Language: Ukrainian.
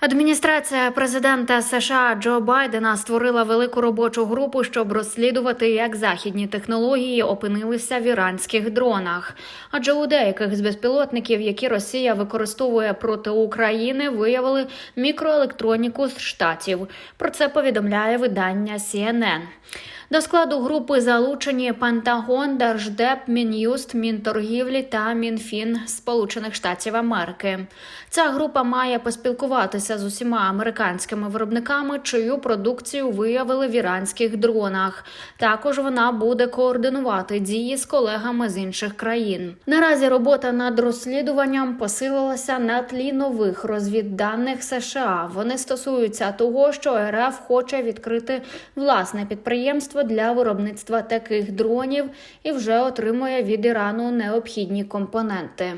Адміністрація президента США Джо Байдена створила велику робочу групу, щоб розслідувати, як західні технології опинилися в іранських дронах. Адже у деяких з безпілотників, які Росія використовує проти України, виявили мікроелектроніку з штатів. Про це повідомляє видання CNN. До складу групи залучені Пентагон, Держдеп, Мін'юст, Мінторгівлі та Мінфін Сполучених Штатів Америки. Ця група має поспілкуватися з усіма американськими виробниками, чию продукцію виявили в іранських дронах. Також вона буде координувати дії з колегами з інших країн. Наразі робота над розслідуванням посилилася на тлі нових розвідданих США. Вони стосуються того, що РФ хоче відкрити власне підприємство для виробництва таких дронів і вже отримує від Ірану необхідні компоненти.